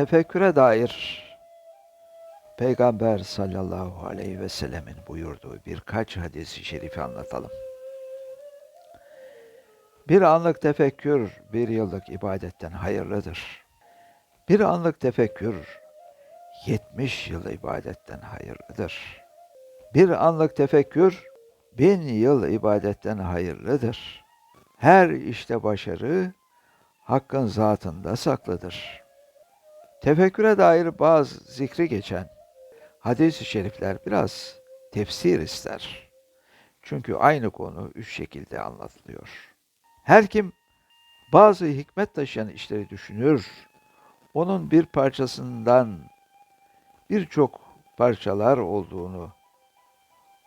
Tefekküre dair Peygamber sallallahu aleyhi ve sellemin buyurduğu birkaç hadisi şerifi anlatalım. Bir anlık tefekkür bir yıllık ibadetten hayırlıdır. Bir anlık tefekkür 70 yıl ibadetten hayırlıdır. Bir anlık tefekkür bin yıl ibadetten hayırlıdır. Her işte başarı Hakk'ın zatında saklıdır. Tefekküre dair bazı zikri geçen hadis-i şerifler biraz tefsir ister. Çünkü aynı konu üç şekilde anlatılıyor. Her kim bazı hikmet taşıyan işleri düşünür, onun bir parçasından birçok parçalar olduğunu,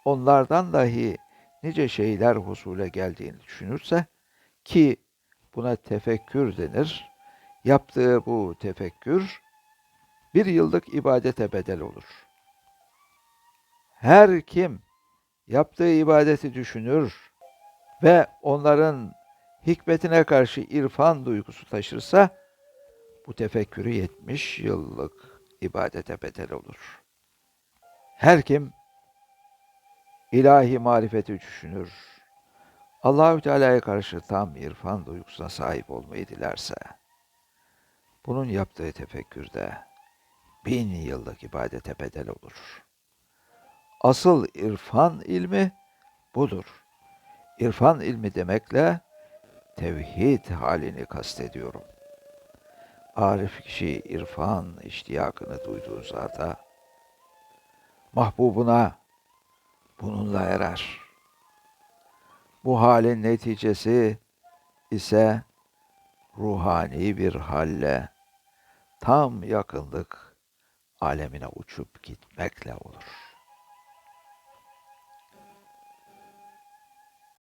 onlardan dahi nice şeyler husule geldiğini düşünürse ki buna tefekkür denir. Yaptığı bu tefekkür bir yıllık ibadete bedel olur. Her kim yaptığı ibadeti düşünür ve onların hikmetine karşı irfan duygusu taşırsa bu tefekkürü 70 yıllık ibadete bedel olur. Her kim ilahi marifeti düşünür, Allahü Teala'ya karşı tam irfan duygusuna sahip olmayı dilerse, bunun yaptığı tefekkürde bin yıllık ibadete bedel olur. Asıl irfan ilmi budur. İrfan ilmi demekle tevhid halini kastediyorum. Arif kişi irfan iştiyakını duyduğu zata, mahbubuna bununla erer. Bu halin neticesi ise ruhani bir halle tam yakınlık alemine uçup gitmekle olur.